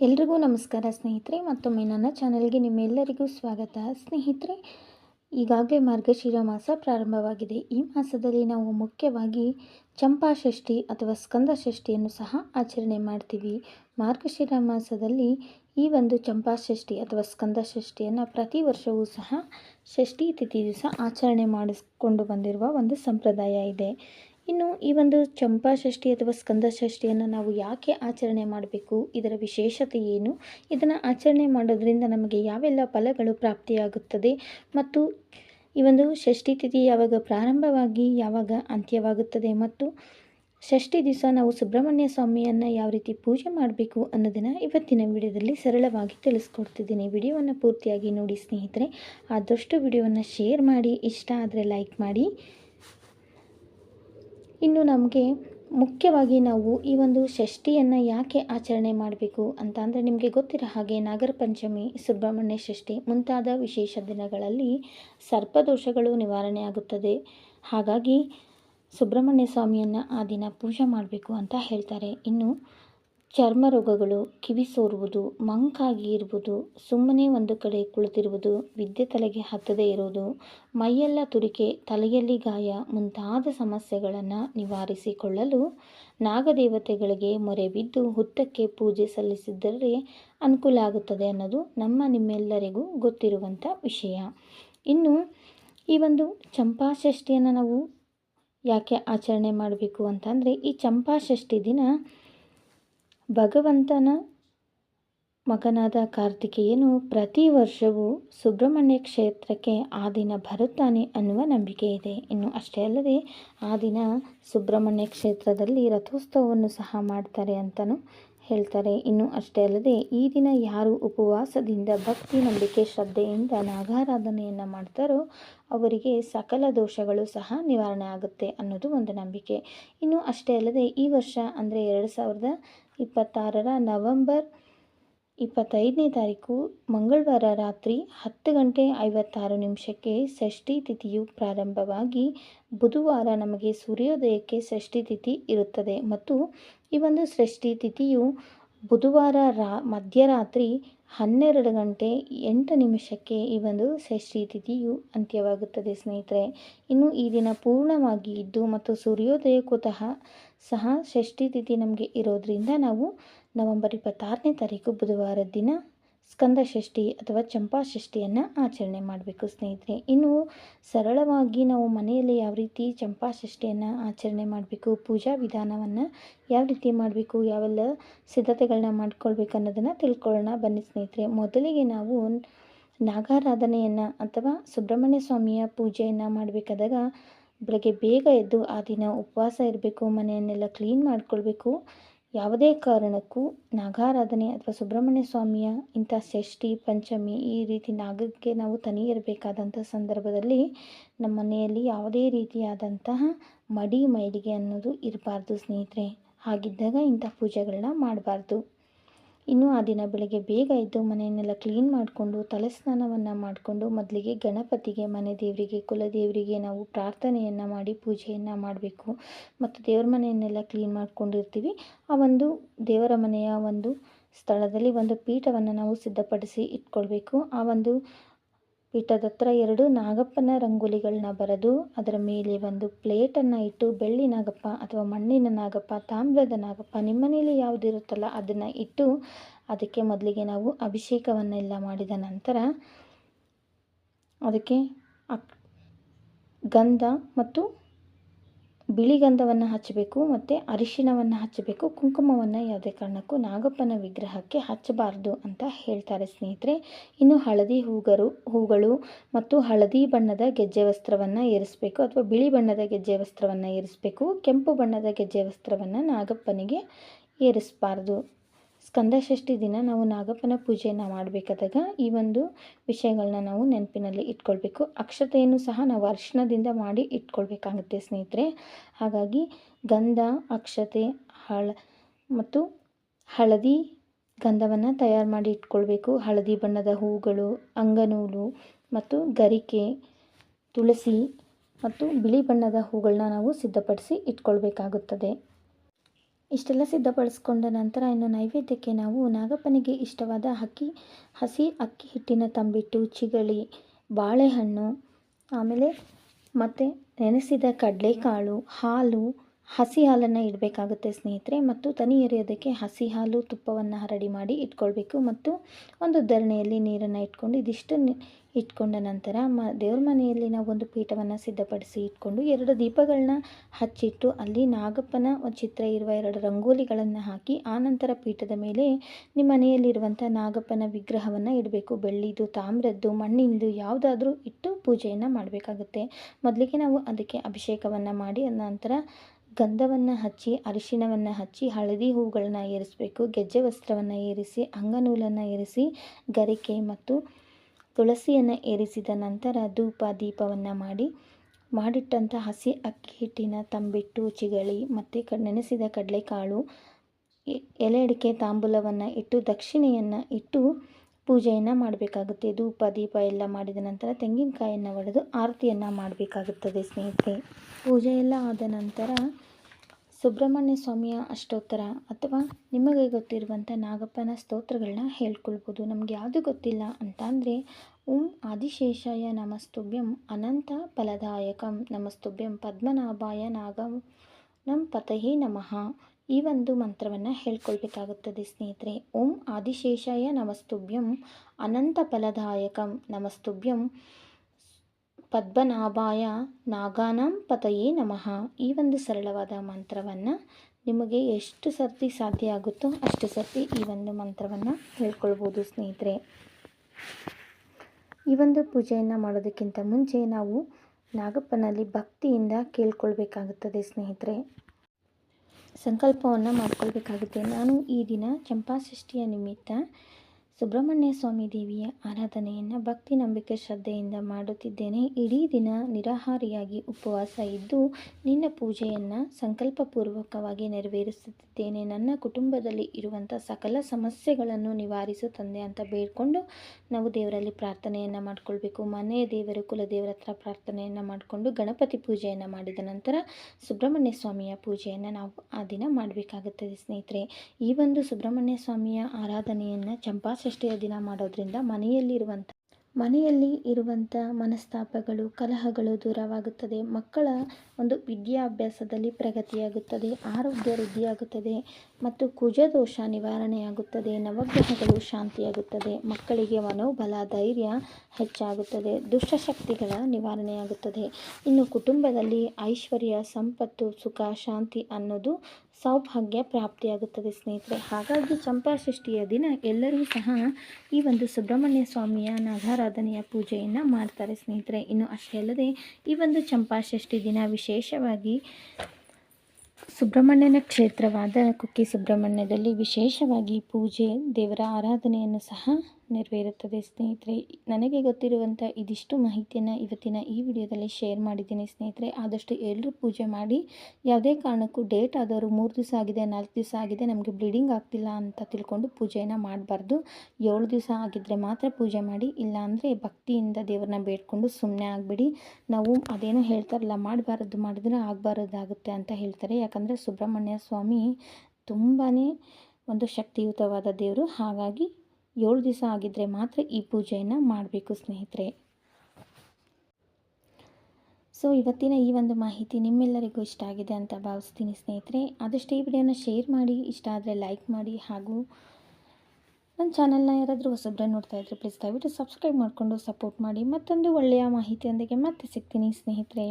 ಎಲ್ರಿಗೂ ನಮಸ್ಕಾರ ಸ್ನೇಹಿತರೆ, ಮತ್ತೊಮ್ಮೆ ನನ್ನ ಚಾನಲ್ಗೆ ನಿಮ್ಮೆಲ್ಲರಿಗೂ ಸ್ವಾಗತ. ಸ್ನೇಹಿತರೆ, ಈಗಾಗಲೇ ಮಾರ್ಗಶಿರ ಮಾಸ ಪ್ರಾರಂಭವಾಗಿದೆ. ಈ ಮಾಸದಲ್ಲಿ ನಾವು ಮುಖ್ಯವಾಗಿ ಚಂಪಾ ಷಷ್ಠಿ ಅಥವಾ ಸ್ಕಂದ ಷಷ್ಠಿಯನ್ನು ಸಹ ಆಚರಣೆ ಮಾಡ್ತೀವಿ. ಮಾರ್ಗಶಿರ ಮಾಸದಲ್ಲಿ ಈ ಒಂದು ಚಂಪಾ ಷಷ್ಠಿ ಅಥವಾ ಸ್ಕಂದ ಷಷ್ಠಿಯನ್ನು ಪ್ರತಿ ವರ್ಷವೂ ಸಹ ಷಷ್ಠಿ ತಿಥಿ ದಿವಸ ಆಚರಣೆ ಮಾಡಿಸ್ಕೊಂಡು ಬಂದಿರುವ ಒಂದು ಸಂಪ್ರದಾಯ ಇದೆ. ಇನ್ನು ಈ ಒಂದು ಚಂಪಾ ಷಷ್ಠಿ ಅಥವಾ ಸ್ಕಂದ ಷಷ್ಠಿಯನ್ನು ನಾವು ಯಾಕೆ ಆಚರಣೆ ಮಾಡಬೇಕು? ಇದರ ವಿಶೇಷತೆ ಏನು? ಇದನ್ನು ಆಚರಣೆ ಮಾಡೋದ್ರಿಂದ ನಮಗೆ ಯಾವೆಲ್ಲ ಫಲಗಳು ಪ್ರಾಪ್ತಿಯಾಗುತ್ತದೆ? ಮತ್ತು ಈ ಒಂದು ಷಷ್ಠಿ ತಿಥಿ ಯಾವಾಗ ಪ್ರಾರಂಭವಾಗಿ ಯಾವಾಗ ಅಂತ್ಯವಾಗುತ್ತದೆ? ಮತ್ತು ಷಷ್ಠಿ ದಿವಸ ನಾವು ಸುಬ್ರಹ್ಮಣ್ಯ ಸ್ವಾಮಿಯನ್ನು ಯಾವ ರೀತಿ ಪೂಜೆ ಮಾಡಬೇಕು ಅನ್ನೋದನ್ನು ಇವತ್ತಿನ ವಿಡಿಯೋದಲ್ಲಿ ಸರಳವಾಗಿ ತಿಳಿಸ್ಕೊಡ್ತಿದ್ದೀನಿ. ವಿಡಿಯೋವನ್ನು ಪೂರ್ತಿಯಾಗಿ ನೋಡಿ ಸ್ನೇಹಿತರೆ, ಆದಷ್ಟು ವಿಡಿಯೋವನ್ನು ಶೇರ್ ಮಾಡಿ, ಇಷ್ಟ ಆದರೆ ಲೈಕ್ ಮಾಡಿ. ಇನ್ನು ನಮಗೆ ಮುಖ್ಯವಾಗಿ ನಾವು ಈ ಒಂದು ಷಷ್ಠಿಯನ್ನು ಯಾಕೆ ಆಚರಣೆ ಮಾಡಬೇಕು ಅಂತ ಅಂದರೆ ನಿಮಗೆ ಗೊತ್ತಿರೋ ಹಾಗೆ ನಾಗರ ಪಂಚಮಿ, ಸುಬ್ರಹ್ಮಣ್ಯ ಷಷ್ಠಿ ಮುಂತಾದ ವಿಶೇಷ ದಿನಗಳಲ್ಲಿ ಸರ್ಪದೋಷಗಳು ನಿವಾರಣೆ ಆಗುತ್ತದೆ. ಹಾಗಾಗಿ ಸುಬ್ರಹ್ಮಣ್ಯ ಸ್ವಾಮಿಯನ್ನು ಆ ದಿನ ಪೂಜೆ ಮಾಡಬೇಕು ಅಂತ ಹೇಳ್ತಾರೆ. ಇನ್ನು ಚರ್ಮ ರೋಗಗಳು ಕಿವಿ ಸೋರುವುದು, ಮಂಕಾಗಿ ಇರುವುದು, ಸುಮ್ಮನೆ ಒಂದು ಕಡೆ ಕುಳಿತಿರುವುದು, ವಿದ್ಯೆ ತಲೆಗೆ ಹತ್ತದೇ ಇರುವುದು, ಮೈಯೆಲ್ಲ ತುರಿಕೆ, ತಲೆಯಲ್ಲಿ ಗಾಯ ಮುಂತಾದ ಸಮಸ್ಯೆಗಳನ್ನು ನಿವಾರಿಸಿಕೊಳ್ಳಲು ನಾಗದೇವತೆಗಳಿಗೆ ಮೊರೆ ಬಿದ್ದು ಹುತ್ತಕ್ಕೆ ಪೂಜೆ ಸಲ್ಲಿಸಿದ್ದರೆ ಅನುಕೂಲ ಆಗುತ್ತದೆ ಅನ್ನೋದು ನಮ್ಮ ನಿಮ್ಮೆಲ್ಲರಿಗೂ ಗೊತ್ತಿರುವಂಥ ವಿಷಯ. ಇನ್ನು ಈ ಒಂದು ಚಂಪಾಷಷ್ಠಿಯನ್ನು ನಾವು ಯಾಕೆ ಆಚರಣೆ ಮಾಡಬೇಕು ಅಂತಂದರೆ ಈ ಚಂಪಾಷಷ್ಠಿ ದಿನ ಭಗವಂತನ ಮಗನಾದ ಕಾರ್ತಿಕೇಯನು ಪ್ರತಿ ವರ್ಷವೂ ಸುಬ್ರಹ್ಮಣ್ಯ ಕ್ಷೇತ್ರಕ್ಕೆ ಆ ದಿನ ಬರುತ್ತಾನೆ ಅನ್ನುವ ನಂಬಿಕೆ ಇದೆ. ಇನ್ನು ಅಷ್ಟೇ ಅಲ್ಲದೆ ಆ ದಿನ ಸುಬ್ರಹ್ಮಣ್ಯ ಕ್ಷೇತ್ರದಲ್ಲಿ ರಥೋತ್ಸವವನ್ನು ಸಹ ಮಾಡ್ತಾರೆ ಅಂತಲೂ ಹೇಳ್ತಾರೆ. ಇನ್ನು ಅಷ್ಟೇ ಅಲ್ಲದೆ, ಈ ದಿನ ಯಾರು ಉಪವಾಸದಿಂದ ಭಕ್ತಿ ನಂಬಿಕೆ ಶ್ರದ್ಧೆಯಿಂದ ನಾಗಾರಾಧನೆಯನ್ನು ಮಾಡ್ತಾರೋ ಅವರಿಗೆ ಸಕಲ ದೋಷಗಳು ಸಹ ನಿವಾರಣೆ ಆಗುತ್ತೆ ಅನ್ನೋದು ಒಂದು ನಂಬಿಕೆ. ಇನ್ನು ಅಷ್ಟೇ ಅಲ್ಲದೆ, ಈ ವರ್ಷ ಅಂದರೆ ಎರಡು ಸಾವಿರದ ಇಪ್ಪತ್ತಾರರ ನವೆಂಬರ್ ಇಪ್ಪತ್ತೈದನೇ ತಾರೀಕು, ಮಂಗಳವಾರ ರಾತ್ರಿ ಹತ್ತು ಗಂಟೆ ಐವತ್ತಾರು ನಿಮಿಷಕ್ಕೆ ಷಷ್ಠಿ ತಿಥಿಯು ಪ್ರಾರಂಭವಾಗಿ ಬುಧವಾರ ನಮಗೆ ಸೂರ್ಯೋದಯಕ್ಕೆ ಷಷ್ಠಿ ತಿಥಿ ಇರುತ್ತದೆ ಮತ್ತು ಈ ಒಂದು ಸೃಷ್ಟಿ ತಿಥಿಯು ಬುಧವಾರ ರಾ, ಮಧ್ಯರಾತ್ರಿ ಹನ್ನೆರಡು ಗಂಟೆ ಎಂಟು ನಿಮಿಷಕ್ಕೆ ಈ ಒಂದು ಷಷ್ಠಿ ತಿಥಿಯು ಅಂತ್ಯವಾಗುತ್ತದೆ ಸ್ನೇಹಿತರೆ. ಇನ್ನು ಈ ದಿನ ಪೂರ್ಣವಾಗಿ ಇದ್ದು ಮತ್ತು ಸೂರ್ಯೋದಯಕ್ಕೂ ಸಹ ಸಹ ಷಷ್ಠಿ ತಿಥಿ ನಮಗೆ ಇರೋದರಿಂದ ನಾವು ನವಂಬರ್ ಇಪ್ಪತ್ತಾರನೇ ತಾರೀಕು ಬುಧವಾರ ದಿನ ಸ್ಕಂದ ಷಷ್ಠಿ ಅಥವಾ ಚಂಪಾ ಷಷ್ಠಿಯನ್ನು ಆಚರಣೆ ಮಾಡಬೇಕು, ಸ್ನೇಹಿತರೆ. ಇನ್ನು ಸರಳವಾಗಿ ನಾವು ಮನೆಯಲ್ಲಿ ಯಾವ ರೀತಿ ಚಂಪಾ ಷಷ್ಠಿಯನ್ನು ಆಚರಣೆ ಮಾಡಬೇಕು, ಪೂಜಾ ವಿಧಾನವನ್ನು ಯಾವ ರೀತಿ ಮಾಡಬೇಕು, ಯಾವೆಲ್ಲ ಸಿದ್ಧತೆಗಳನ್ನ ಮಾಡ್ಕೊಳ್ಬೇಕು ಅನ್ನೋದನ್ನು ತಿಳ್ಕೊಳ್ಳೋಣ. ಬನ್ನಿ ಸ್ನೇಹಿತರೆ, ಮೊದಲಿಗೆ ನಾವು ನಾಗಾರಾಧನೆಯನ್ನು ಅಥವಾ ಸುಬ್ರಹ್ಮಣ್ಯ ಸ್ವಾಮಿಯ ಪೂಜೆಯನ್ನು ಮಾಡಬೇಕಾದಾಗ ಬೆಳಗ್ಗೆ ಬೇಗ ಎದ್ದು ಆ ದಿನ ಉಪವಾಸ ಇರಬೇಕು, ಮನೆಯನ್ನೆಲ್ಲ ಕ್ಲೀನ್ ಮಾಡ್ಕೊಳ್ಬೇಕು. ಯಾವುದೇ ಕಾರಣಕ್ಕೂ ನಾಗಾರಾಧನೆ ಅಥವಾ ಸುಬ್ರಹ್ಮಣ್ಯ ಸ್ವಾಮಿಯ ಇಂಥ ಷಷ್ಠಿ, ಪಂಚಮಿ ಈ ರೀತಿ ನಾಗಕ್ಕೆ ನಾವು ತನಿ ಇರಬೇಕಾದಂಥ ಸಂದರ್ಭದಲ್ಲಿ ನಮ್ಮ ಮನೆಯಲ್ಲಿ ಯಾವುದೇ ರೀತಿಯಾದಂತಹ ಮಡಿ ಮೈಲಿಗೆ ಅನ್ನೋದು ಇರಬಾರ್ದು ಸ್ನೇಹಿತರೆ. ಹಾಗಿದ್ದಾಗ ಇಂಥ ಪೂಜೆಗಳನ್ನ ಮಾಡಬಾರ್ದು. ಇನ್ನು ಆ ದಿನ ಬೆಳಗ್ಗೆ ಬೇಗ ಎದ್ದು ಮನೆಯನ್ನೆಲ್ಲ ಕ್ಲೀನ್ ಮಾಡಿಕೊಂಡು ತಲೆ ಸ್ನಾನವನ್ನು ಮಾಡಿಕೊಂಡು ಮೊದಲಿಗೆ ಗಣಪತಿಗೆ, ಮನೆ ದೇವರಿಗೆ, ಕುಲದೇವರಿಗೆ ನಾವು ಪ್ರಾರ್ಥನೆಯನ್ನು ಮಾಡಿ ಪೂಜೆಯನ್ನು ಮಾಡಬೇಕು. ಮತ್ತು ದೇವ್ರ ಮನೆಯನ್ನೆಲ್ಲ ಕ್ಲೀನ್ ಮಾಡಿಕೊಂಡಿರ್ತೀವಿ. ಆ ಒಂದು ದೇವರ ಮನೆಯ ಒಂದು ಸ್ಥಳದಲ್ಲಿ ಒಂದು ಪೀಠವನ್ನು ನಾವು ಸಿದ್ಧಪಡಿಸಿ ಇಟ್ಕೊಳ್ಬೇಕು. ಆ ಒಂದು ಪೀಠದ ಎರಡು ನಾಗಪ್ಪನ ರಂಗೋಲಿಗಳನ್ನ ಬರೆದು ಅದರ ಮೇಲೆ ಒಂದು ಪ್ಲೇಟನ್ನು ಇಟ್ಟು ಬೆಳ್ಳಿ ನಾಗಪ್ಪ ಅಥವಾ ಮಣ್ಣಿನ ನಾಗಪ್ಪ, ತಾಮ್ರದ ನಾಗಪ್ಪ ನಿಮ್ಮ ಮನೇಲಿ ಯಾವುದಿರುತ್ತಲ್ಲ ಅದನ್ನು ಇಟ್ಟು ಅದಕ್ಕೆ ಮೊದಲಿಗೆ ನಾವು ಅಭಿಷೇಕವನ್ನೆಲ್ಲ ಮಾಡಿದ ನಂತರ ಅದಕ್ಕೆ ಗಂಧ ಮತ್ತು ಬಿಳಿ ಗಂಧವನ್ನು ಹಚ್ಚಬೇಕು ಮತ್ತು ಅರಿಶಿಣವನ್ನು ಹಚ್ಚಬೇಕು ಕುಂಕುಮವನ್ನು ಯಾವುದೇ ಕಾರಣಕ್ಕೂ ನಾಗಪ್ಪನ ವಿಗ್ರಹಕ್ಕೆ ಹಚ್ಚಬಾರ್ದು ಅಂತ ಹೇಳ್ತಾರೆ ಸ್ನೇಹಿತರೆ. ಇನ್ನು ಹಳದಿ ಹೂಗರು, ಹೂಗಳು ಮತ್ತು ಹಳದಿ ಬಣ್ಣದ ಗೆಜ್ಜೆ ವಸ್ತ್ರವನ್ನು ಏರಿಸಬೇಕು ಅಥವಾ ಬಿಳಿ ಬಣ್ಣದ ಗೆಜ್ಜೆ ವಸ್ತ್ರವನ್ನು ಏರಿಸಬೇಕು, ಕೆಂಪು ಬಣ್ಣದ ಗೆಜ್ಜೆ ವಸ್ತ್ರವನ್ನು ನಾಗಪ್ಪನಿಗೆ ಏರಿಸಬಾರ್ದು. ಸ್ಕಂದಷಷ್ಠಿ ದಿನ ನಾವು ನಾಗಪ್ಪನ ಪೂಜೆಯನ್ನು ಮಾಡಬೇಕಾದಾಗ ಈ ಒಂದು ವಿಷಯಗಳನ್ನ ನಾವು ನೆನಪಿನಲ್ಲಿ ಇಟ್ಕೊಳ್ಬೇಕು. ಅಕ್ಷತೆಯನ್ನು ಸಹ ನಾವು ಅರ್ಶನದಿಂದ ಮಾಡಿ ಇಟ್ಕೊಳ್ಬೇಕಾಗುತ್ತೆ ಸ್ನೇಹಿತರೆ. ಹಾಗಾಗಿ ಗಂಧ, ಅಕ್ಷತೆ, ಹಳ ಮತ್ತು ಹಳದಿ ಗಂಧವನ್ನು ತಯಾರು ಮಾಡಿ ಇಟ್ಕೊಳ್ಬೇಕು. ಹಳದಿ ಬಣ್ಣದ ಹೂಗಳು, ಅಂಗನೂಲು ಮತ್ತು ಗರಿಕೆ, ತುಳಸಿ ಮತ್ತು ಬಿಳಿ ಬಣ್ಣದ ಹೂಗಳನ್ನ ನಾವು ಸಿದ್ಧಪಡಿಸಿ ಇಟ್ಕೊಳ್ಬೇಕಾಗುತ್ತದೆ. ಇಷ್ಟೆಲ್ಲ ಸಿದ್ಧಪಡಿಸ್ಕೊಂಡ ನಂತರ ಇನ್ನು ನೈವೇದ್ಯಕ್ಕೆ ನಾವು ನಾಗಪ್ಪನಿಗೆ ಇಷ್ಟವಾದ ಅಕ್ಕಿ, ಹಸಿ ಅಕ್ಕಿ ಹಿಟ್ಟಿನ ತಂಬಿಟ್ಟು, ಚಿಗಳಿ, ಬಾಳೆಹಣ್ಣು, ಆಮೇಲೆ ಮತ್ತು ನೆನೆಸಿದ ಕಡಲೆಕಾಳು, ಹಾಲು ಹಸಿ ಹಾಲನ್ನು ಇಡಬೇಕಾಗುತ್ತೆ ಸ್ನೇಹಿತರೆ ಮತ್ತು ತನಿ ಎರೆಯೋದಕ್ಕೆ ಹಸಿ ಹಾಲು ತುಪ್ಪವನ್ನು ಹರಡಿ ಮಾಡಿ ಇಟ್ಕೊಳ್ಬೇಕು ಮತ್ತು ಒಂದು ಧರಣೆಯಲ್ಲಿ ನೀರನ್ನು ಇಟ್ಕೊಂಡು ಇದಿಷ್ಟು ಇಟ್ಕೊಂಡ ನಂತರ ಮ, ದೇವ್ರ ಮನೆಯಲ್ಲಿ ನಾವು ಒಂದು ಪೀಠವನ್ನು ಸಿದ್ಧಪಡಿಸಿ ಇಟ್ಕೊಂಡು ಎರಡು ದೀಪಗಳನ್ನ ಹಚ್ಚಿಟ್ಟು ಅಲ್ಲಿ ನಾಗಪ್ಪನ ಚಿತ್ರ ಇರುವ ಎರಡು ರಂಗೋಲಿಗಳನ್ನು ಹಾಕಿ ಆನಂತರ ಪೀಠದ ಮೇಲೆ ನಿಮ್ಮ ಮನೆಯಲ್ಲಿರುವಂಥ ನಾಗಪ್ಪನ ವಿಗ್ರಹವನ್ನು ಇಡಬೇಕು. ಬೆಳ್ಳಿದು, ತಾಮ್ರದ್ದು, ಮಣ್ಣಿಂದು ಯಾವುದಾದ್ರೂ ಇಟ್ಟು ಪೂಜೆಯನ್ನು ಮಾಡಬೇಕಾಗುತ್ತೆ. ಮೊದಲಿಗೆ ನಾವು ಅದಕ್ಕೆ ಅಭಿಷೇಕವನ್ನು ಮಾಡಿ ನಂತರ ಗಂಧವನ್ನು ಹಚ್ಚಿ, ಅರಿಶಿಣವನ್ನು ಹಚ್ಚಿ, ಹಳದಿ ಹೂಗಳನ್ನು ಏರಿಸಬೇಕು. ಗೆಜ್ಜೆ ವಸ್ತ್ರವನ್ನು ಏರಿಸಿ, ಅಂಗನೂಲನ್ನು ಏರಿಸಿ, ಗರಿಕೆ ಮತ್ತು ತುಳಸಿಯನ್ನು ಏರಿಸಿದ ನಂತರ ಧೂಪ, ದೀಪವನ್ನು ಮಾಡಿ ಮಾಡಿಟ್ಟಂಥ ಹಸಿ ಅಕ್ಕಿ ಹಿಟ್ಟಿನ ತಂಬಿಟ್ಟು, ಚಿಗಳಿ ಮತ್ತು ಕ, ನೆನೆಸಿದ ಕಡಲೆಕಾಳು ಎಲೆ ಅಡಿಕೆ ತಾಂಬೂಲವನ್ನು ಇಟ್ಟು, ದಕ್ಷಿಣೆಯನ್ನು ಇಟ್ಟು ಪೂಜೆಯನ್ನು ಮಾಡಬೇಕಾಗುತ್ತೆ. ಧೂಪ, ದೀಪ ಎಲ್ಲ ಮಾಡಿದ ನಂತರ ತೆಂಗಿನಕಾಯನ್ನು ಒಡೆದು ಆರತಿಯನ್ನು ಮಾಡಬೇಕಾಗುತ್ತದೆ ಸ್ನೇಹಿತರೆ. ಪೂಜೆ ಎಲ್ಲ ಆದ ನಂತರ ಸುಬ್ರಹ್ಮಣ್ಯ ಸ್ವಾಮಿಯ ಅಷ್ಟೋತ್ತರ ಅಥವಾ ನಿಮಗೆ ಗೊತ್ತಿರುವಂಥ ನಾಗಪ್ಪನ ಸ್ತೋತ್ರಗಳನ್ನ ಹೇಳ್ಕೊಳ್ಬೋದು. ನಮಗೆ ಯಾವುದು ಗೊತ್ತಿಲ್ಲ ಅಂತ ಅಂದರೆ ಓಂ ಆದಿಶೇಷಾಯ ನಮಸ್ತುಭ್ಯಂ ಅನಂತ ಫಲದಾಯಕಂ. ನಮಸ್ತುಭ್ಯಂ ಪದ್ಮನಾಭಾಯ ನಾಗಂ. ನಮ್ ಪತಹಿ ನಮಃ. ಈ ಒಂದು ಮಂತ್ರವನ್ನು ಹೇಳ್ಕೊಳ್ಬೇಕಾಗುತ್ತದೆ ಸ್ನೇಹಿತರೆ. ಓಂ ಆದಿಶೇಷಾಯ ನಮಸ್ತುಭ್ಯಂ ಅನಂತ ಫಲದಾಯಕಂ ನಮಸ್ತುಭ್ಯಂ ಪದ್ಮನಾಭಾಯ ನಾಗಾನಾಂ ಪತಯೇ ನಮಃ. ಈ ಒಂದು ಸರಳವಾದ ಮಂತ್ರವನ್ನು ನಿಮಗೆ ಎಷ್ಟು ಸರ್ತಿ ಸಾಧ್ಯ ಆಗುತ್ತೋ ಅಷ್ಟು ಸರ್ತಿ ಈ ಒಂದು ಮಂತ್ರವನ್ನು ಹೇಳ್ಕೊಳ್ಬೋದು ಸ್ನೇಹಿತರೆ. ಈ ಒಂದು ಪೂಜೆಯನ್ನು ಮಾಡೋದಕ್ಕಿಂತ ಮುಂಚೆ ನಾವು ನಾಗಪ್ಪನಲ್ಲಿ ಭಕ್ತಿಯಿಂದ ಕೇಳ್ಕೊಳ್ಬೇಕಾಗುತ್ತದೆ ಸ್ನೇಹಿತರೆ. ಸಂಕಲ್ಪವನ್ನು ಮಾಡ್ಕೊಳ್ಬೇಕಾಗುತ್ತೆ. ನಾನು ಈ ದಿನ ಚಂಪಾಷಷ್ಠಿಯ ನಿಮಿತ್ತ ಸುಬ್ರಹ್ಮಣ್ಯ ಸ್ವಾಮಿ ದೇವಿಯ ಆರಾಧನೆಯನ್ನು ಭಕ್ತಿ ನಂಬಿಕೆ ಶ್ರದ್ಧೆಯಿಂದ ಮಾಡುತ್ತಿದ್ದೇನೆ. ಇಡೀ ದಿನ ನಿರಾಹಾರಿಯಾಗಿ ಉಪವಾಸ ಇದ್ದು ನಿನ್ನ ಪೂಜೆಯನ್ನು ಸಂಕಲ್ಪಪೂರ್ವಕವಾಗಿ ನೆರವೇರಿಸುತ್ತಿದ್ದೇನೆ. ನನ್ನ ಕುಟುಂಬದಲ್ಲಿ ಇರುವಂಥ ಸಕಲ ಸಮಸ್ಯೆಗಳನ್ನು ನಿವಾರಿಸು ತಂದೆ ಅಂತ ಬೇಡ್ಕೊಂಡು ನಾವು ದೇವರಲ್ಲಿ ಪ್ರಾರ್ಥನೆಯನ್ನು ಮಾಡಿಕೊಳ್ಬೇಕು. ಮನೆಯ ದೇವರು, ಕುಲದೇವರ ಹತ್ರ ಪ್ರಾರ್ಥನೆಯನ್ನು ಮಾಡಿಕೊಂಡು ಗಣಪತಿ ಪೂಜೆಯನ್ನು ಮಾಡಿದ ನಂತರ ಸುಬ್ರಹ್ಮಣ್ಯ ಸ್ವಾಮಿಯ ಪೂಜೆಯನ್ನು ನಾವು ಆ ದಿನ ಮಾಡಬೇಕಾಗುತ್ತದೆ ಸ್ನೇಹಿತರೆ. ಈ ಒಂದು ಸುಬ್ರಹ್ಮಣ್ಯ ಸ್ವಾಮಿಯ ಆರಾಧನೆಯನ್ನು ಚಂಪಾಷ ಷಷ್ಠಿಯ ದಿನ ಮಾಡೋದ್ರಿಂದ ಮನೆಯಲ್ಲಿರುವಂಥ, ಮನೆಯಲ್ಲಿ ಇರುವಂಥ ಮನಸ್ತಾಪಗಳು, ಕಲಹಗಳು ದೂರವಾಗುತ್ತದೆ. ಮಕ್ಕಳ ಒಂದು ವಿದ್ಯಾಭ್ಯಾಸದಲ್ಲಿ ಪ್ರಗತಿಯಾಗುತ್ತದೆ, ಆರೋಗ್ಯ ವೃದ್ಧಿಯಾಗುತ್ತದೆ ಮತ್ತು ಕುಜದೋಷ ನಿವಾರಣೆಯಾಗುತ್ತದೆ, ನವಗ್ರಹಗಳು ಶಾಂತಿಯಾಗುತ್ತದೆ, ಮಕ್ಕಳಿಗೆ ಮನೋಬಲ, ಧೈರ್ಯ ಹೆಚ್ಚಾಗುತ್ತದೆ, ದುಷ್ಟಶಕ್ತಿಗಳ ನಿವಾರಣೆಯಾಗುತ್ತದೆ. ಇನ್ನು ಕುಟುಂಬದಲ್ಲಿ ಐಶ್ವರ್ಯ, ಸಂಪತ್ತು, ಸುಖ, ಶಾಂತಿ ಅನ್ನೋದು ಸೌಭಾಗ್ಯ ಪ್ರಾಪ್ತಿಯಾಗುತ್ತದೆ ಸ್ನೇಹಿತರೆ. ಹಾಗಾಗಿ ಚಂಪಾಷಷ್ಠಿಯ ದಿನ ಎಲ್ಲರೂ ಸಹ ಈ ಒಂದು ಸುಬ್ರಹ್ಮಣ್ಯ ಸ್ವಾಮಿಯ ನಾಗಾರಾಧನೆಯ ಪೂಜೆಯನ್ನು ಮಾಡ್ತಾರೆ ಸ್ನೇಹಿತರೆ. ಇನ್ನು ಅಷ್ಟೇ ಅಲ್ಲದೆ ಈ ಒಂದು ಚಂಪಾಷಷ್ಠಿ ದಿನ ವಿಶೇಷವಾಗಿ ಸುಬ್ರಹ್ಮಣ್ಯನ ಕ್ಷೇತ್ರವಾದ ಕುಕ್ಕೆ ಸುಬ್ರಹ್ಮಣ್ಯದಲ್ಲಿ ವಿಶೇಷವಾಗಿ ಪೂಜೆ, ದೇವರ ಆರಾಧನೆಯನ್ನು ಸಹ ನೆರವೇರುತ್ತದೆ, ಸ್ನೇಹಿತರೆ. ನನಗೆ ಗೊತ್ತಿರುವಂಥ ಇದಿಷ್ಟು ಮಾಹಿತಿಯನ್ನು ಇವತ್ತಿನ ಈ ವಿಡಿಯೋದಲ್ಲಿ ಶೇರ್ ಮಾಡಿದ್ದೀನಿ ಸ್ನೇಹಿತರೆ. ಆದಷ್ಟು ಎಲ್ಲರೂ ಪೂಜೆ ಮಾಡಿ, ಯಾವುದೇ ಕಾರಣಕ್ಕೂ ಡೇಟ್ ಆದವರು ಮೂರು ದಿವಸ ಆಗಿದೆ, ನಾಲ್ಕು ದಿವಸ ಆಗಿದೆ, ನಮಗೆ ಬ್ಲೀಡಿಂಗ್ ಆಗ್ತಿಲ್ಲ ಅಂತ ತಿಳ್ಕೊಂಡು ಪೂಜೆಯನ್ನು ಮಾಡಬಾರ್ದು. ಏಳು ದಿವಸ ಆಗಿದ್ದರೆ ಮಾತ್ರ ಪೂಜೆ ಮಾಡಿ, ಇಲ್ಲಾಂದರೆ ಭಕ್ತಿಯಿಂದ ದೇವ್ರನ್ನ ಬೇಡ್ಕೊಂಡು ಸುಮ್ಮನೆ ಆಗಬೇಡಿ. ನಾವು ಅದೇನೋ ಹೇಳ್ತಾರಲ್ಲ, ಮಾಡಬಾರದು ಮಾಡಿದ್ರೆ ಆಗಬಾರದಾಗುತ್ತೆ ಅಂತ ಹೇಳ್ತಾರೆ. ಯಾಕಂದರೆ ಸುಬ್ರಹ್ಮಣ್ಯ ಸ್ವಾಮಿ ತುಂಬಾ ಒಂದು ಶಕ್ತಿಯುತವಾದ ದೇವರು. ಹಾಗಾಗಿ ಏಳು ದಿವಸ ಆಗಿದ್ದರೆ ಮಾತ್ರ ಈ ಪೂಜೆಯನ್ನು ಮಾಡಬೇಕು, ಸ್ನೇಹಿತರೆ. ಸೊ ಇವತ್ತಿನ ಈ ಒಂದು ಮಾಹಿತಿ ನಿಮ್ಮೆಲ್ಲರಿಗೂ ಇಷ್ಟ ಆಗಿದೆ ಅಂತ ಭಾವಿಸ್ತೀನಿ, ಸ್ನೇಹಿತರೆ. ಆದಷ್ಟು ಈ ವಿಡಿಯೋನ ಶೇರ್ ಮಾಡಿ, ಇಷ್ಟ ಆದರೆ ಲೈಕ್ ಮಾಡಿ ಹಾಗೂ ನನ್ನ ಚಾನಲ್ನ ಯಾರಾದರೂ ಹೊಸಬ್ರೆ ನೋಡ್ತಾ ಇದ್ರೆ ಪ್ಲೀಸ್ ದಯವಿಟ್ಟು ಸಬ್ಸ್ಕ್ರೈಬ್ ಮಾಡಿಕೊಂಡು ಸಪೋರ್ಟ್ ಮಾಡಿ. ಮತ್ತೊಂದು ಒಳ್ಳೆಯ ಮಾಹಿತಿಯೊಂದಿಗೆ ಮತ್ತೆ ಸಿಗ್ತೀನಿ, ಸ್ನೇಹಿತರೆ.